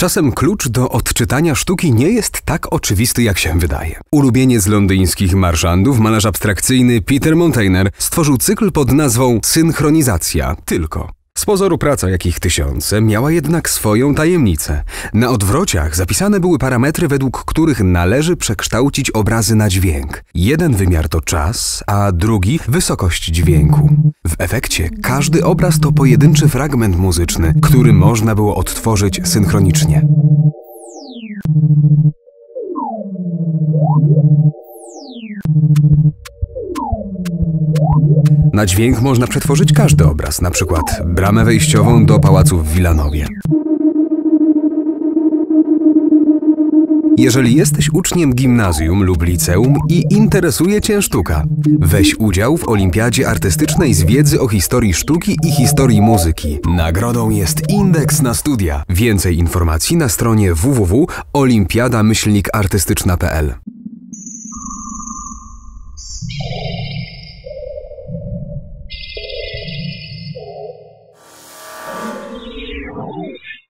Czasem klucz do odczytania sztuki nie jest tak oczywisty, jak się wydaje. Ulubieniec londyńskich marszandów, malarz abstrakcyjny Peter Montaner stworzył cykl pod nazwą Synchronizacja. Tylko. Pozoru praca, jakich tysiące, miała jednak swoją tajemnicę. Na odwrociach zapisane były parametry, według których należy przekształcić obrazy na dźwięk. Jeden wymiar to czas, a drugi wysokość dźwięku. W efekcie każdy obraz to pojedynczy fragment muzyczny, który można było odtworzyć synchronicznie. Na dźwięk można przetworzyć każdy obraz, na przykład bramę wejściową do pałacu w Wilanowie. Jeżeli jesteś uczniem gimnazjum lub liceum i interesuje Cię sztuka, weź udział w Olimpiadzie Artystycznej z wiedzy o historii sztuki i historii muzyki. Nagrodą jest indeks na studia. Więcej informacji na stronie www.olimpiada-artystyczna.pl